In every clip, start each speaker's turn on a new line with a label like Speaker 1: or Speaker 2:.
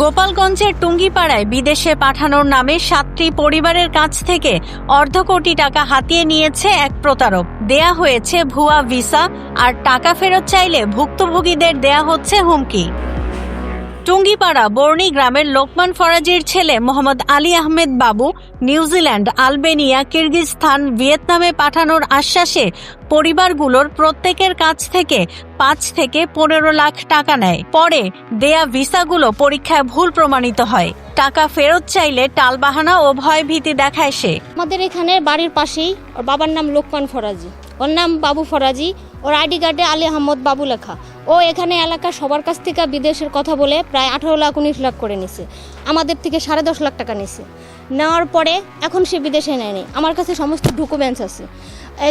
Speaker 1: গোপালগঞ্জের টুঙ্গিপাড়ায় বিদেশে পাঠানোর নামে সাতটি পরিবারের কাছ থেকে অর্ধ কোটি টাকা হাতিয়ে নিয়েছে এক প্রতারক। দেয়া হয়েছে ভুয়া ভিসা, আর টাকা ফেরত চাইলে ভুক্তভোগীদের দেয়া হচ্ছে হুমকি। টুঙ্গিপাড়া বর্ণি গ্রামের লোকমান ফরাজির ছেলে মোহাম্মদ আলী আহমেদ বাবু নিউজিল্যান্ড আলবেনিয়া, কিরগিজস্তান, ভিয়েতনামে পাঠানোর আশ্বাসে পরিবারগুলোর প্রত্যেকের কাছ থেকে পাঁচ থেকে পনেরো লাখ টাকা নেয়। পরে দেয়া ভিসাগুলো পরীক্ষায় ভুল প্রমাণিত হয়। টাকা ফেরত চাইলে টালবাহানা ও ভয়ভীতি দেখায় সে।
Speaker 2: আমাদের এখানে বাড়ির পাশেই বাবার নাম লোকমান ফরাজি। ওর নাম বাবু ফরাজি। ওর আইডি কার্ডে আলী আহমদ বাবু লেখা। ও এখানে এলাকার সবার কাছ থেকে বিদেশের কথা বলে প্রায় আঠারো লাখ, উনিশ লাখ করে নিছে। আমাদের থেকে সাড়ে দশ লাখ টাকা নিছে। নেওয়ার পরে এখন সে বিদেশে নেয়নি আমার কাছে সমস্ত ডকুমেন্টস আছে।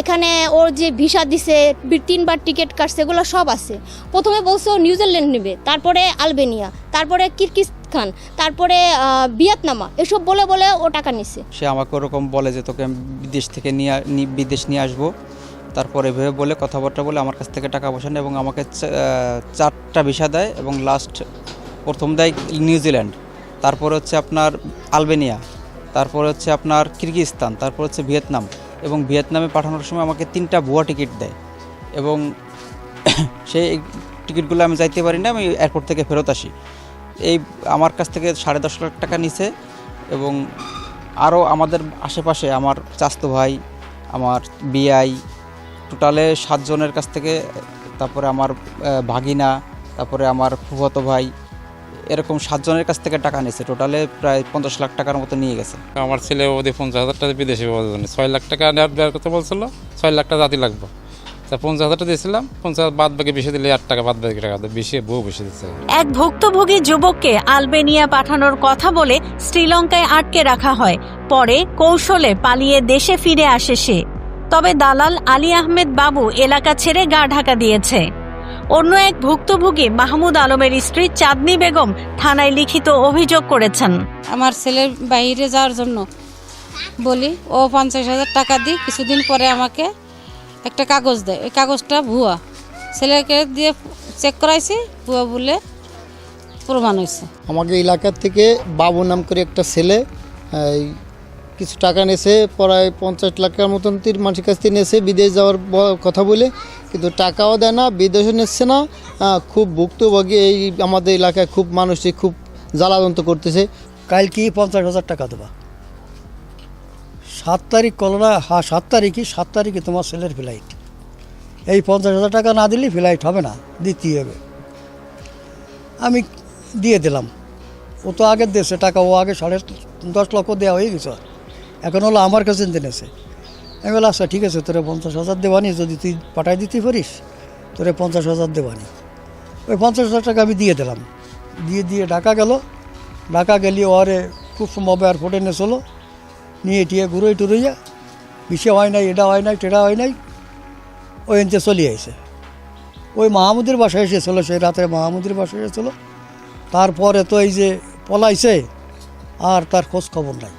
Speaker 2: এখানে ওর যে ভিসা দিছে তিনবার টিকিট কাটছে, এগুলো সব আছে। প্রথমে বলছে ও নিউজিল্যান্ড নেবে, তারপরে আলবেনিয়া, তারপরে কিরগিজস্তান, তারপরে ভিয়েতনামা। এসব বলে বলে ও টাকা নিছে।
Speaker 3: সে আমাকে ওরকম বলে যে তোকে বিদেশ থেকে নিয়ে বিদেশ নিয়ে আসব। তারপরে এভাবে বলে কথাবার্তা বলে আমার কাছ থেকে টাকা পয়সা এবং আমাকে চারটা ভিসা দেয় এবং লাস্ট প্রথম দেয় নিউজিল্যান্ড তারপর হচ্ছে আপনার আলবেনিয়া, তারপর হচ্ছে আপনার কিরগিজস্তান, তারপর হচ্ছে ভিয়েতনাম এবং ভিয়েতনামে পাঠানোর সময় আমাকে তিনটা ভুয়া টিকিট দেয় এবং সেই টিকিটগুলো আমি যাইতে পারি না, আমি এয়ারপোর্ট থেকে ফেরত আসি। এই আমার কাছ থেকে সাড়ে দশ লাখ টাকা নিছে এবং আরও আমাদের আশেপাশে আমার চাস্তো ভাই, আমার বিআই টোটালে সাতজনের কাছ থেকে তারপরে আমার ভাগিনা তারপরে আমার ফুফতো ভাই এরকম সাতজনের কাছ থেকে টাকা নিয়েছে। টোটালে প্রায় পঞ্চাশ লাখ টাকার মতো নিয়ে গেছে।
Speaker 4: আমার ছেলে ওদের পঞ্চাশ হাজার টাকা বিদেশে পাওয়ার জন্য। ছয় লাখ টাকা নেওয়ার বের করতে বলছিল ছয় লাখ টাকা জাতি লাগবে। তা পঞ্চাশ হাজার টাকা দিয়েছিলাম পঞ্চাশ বাদ বাকি বেশি দিলে আট টাকা বাদ বাকি টাকা দেয়। বেশি বহু বেশি দিচ্ছে।
Speaker 1: এক ভুক্তভোগী যুবককে আলবেনিয়া পাঠানোর কথা বলে শ্রীলঙ্কায় আটকে রাখা হয়। পরে কৌশলে পালিয়ে দেশে ফিরে আসে সে। তবে দালাল আলী আহমেদ বাবু এলাকা ছেড়ে গা ঢাকা দিয়েছে। অন্য এক ভুক্তভোগী মাহমুদ আলমের স্ত্রী চাঁদনি বেগম থানায় লিখিত অভিযোগ করেছেন।
Speaker 5: আমার ছেলের বাইরে যাওয়ার জন্য বলি ও পঞ্চাশ হাজার টাকা দিই কিছুদিন পরে আমাকে একটা কাগজ দেয়। ওই কাগজটা ভুয়া। ছেলেকে দিয়ে চেক করাইছি ভুয়া বলে প্রমাণ হয়েছে।
Speaker 6: আমাদের এলাকার থেকে বাবু নাম করে একটা ছেলে এই, কিছু টাকা নেছে, প্রায় পঞ্চাশ লাখের মতন তীর মানুষের কাছ থেকে নেছে, বিদেশ যাওয়ার কথা বলে। কিন্তু টাকাও দেয় না, বিদেশও নিচ্ছে না। খুব ভুক্তভোগী এই আমাদের এলাকায় খুব মানুষই খুব জ্বালাদন্ত করতেছে।
Speaker 7: কাল কি পঞ্চাশ হাজার টাকা দেবা। সাত তারিখ কলরা হ্যাঁ সাত তারিখই, সাত তারিখে তোমার ছেলের ফ্লাইট এই পঞ্চাশ হাজার টাকা না দিলে ফ্লাইট হবে না, দিতেই হবে। আমি দিয়ে দিলাম। ও তো আগের দেশে টাকা, ও আগে সাড়ে দশ লক্ষ দেওয়া হয়ে গেছে। এখন হলো আমার কাছে জেনেছে আমি বললাম আচ্ছা ঠিক আছে, তোরে পঞ্চাশ হাজার দেবানি যদি তুই পাঠাই দিতে পারিস, তোরে পঞ্চাশ হাজার দেবানি ওই পঞ্চাশ হাজার টাকা আমি দিয়ে দিলাম। দিয়ে দিয়ে ঢাকা গেল। ঢাকা গেলি ওরে খুব সম্ভব এয়ারপোর্টে এনে চলো। নিয়ে টিয়ে ঘুরোই টুরোইয়া। বেশি হয় নাই, এটা হয় নাই টেটা হয় নাই। ওই এনতে চলে আইছে। ওই মাহমুদের বাসায় এসেছিল সেই রাতে মাহমুদের বাসায় এসেছিল তারপরে তো এই যে পলাইছে, আর তার খোঁজ খবর নাই।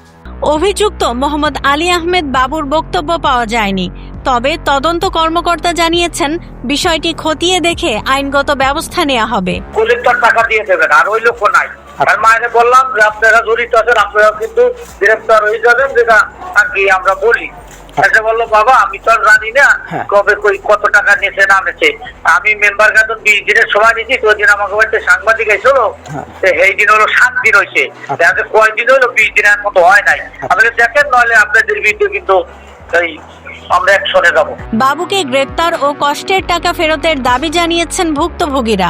Speaker 1: অভিযুক্ত মোহাম্মদ আলী আহমেদ বাবুর বক্তব্য পাওয়া যায়নি। তবে তদন্ত কর্মকর্তা জানিয়েছেন, বিষয়টি খতিয়ে দেখে আইনগত ব্যবস্থা নেওয়া হবে।
Speaker 8: টাকা দিয়ে দেবেন আর ওই নাই। আর মায়ের বললাম যে আপনারা জড়িত আছেন আপনারা কিন্তু গ্রেফতার হয়ে যাবেন, যেটা আর কি আমরা বলি। এসে বলল বাবা আমি তো আর জানি না কবে কই কত টাকা নিয়েছে না নিয়েছে আমি মেম্বার কাছে বিশ দিনের সময় নিয়েছি তো দিন আমাকে বাড়িতে সাংবাদিক এসেছিল। তো এই দিন হলো সাত দিন হয়েছে। আজকে কয়দিন হলো বিশ দিনের মতো হয় নাই। আমাকে দেখেন নইলে আপনাদের বিরুদ্ধে কিন্তু এই আমরা একশনে যাব।
Speaker 1: বাবুকে গ্রেপ্তার ও কষ্টের টাকা ফেরতের দাবি জানিয়েছেন ভুক্তভোগীরা।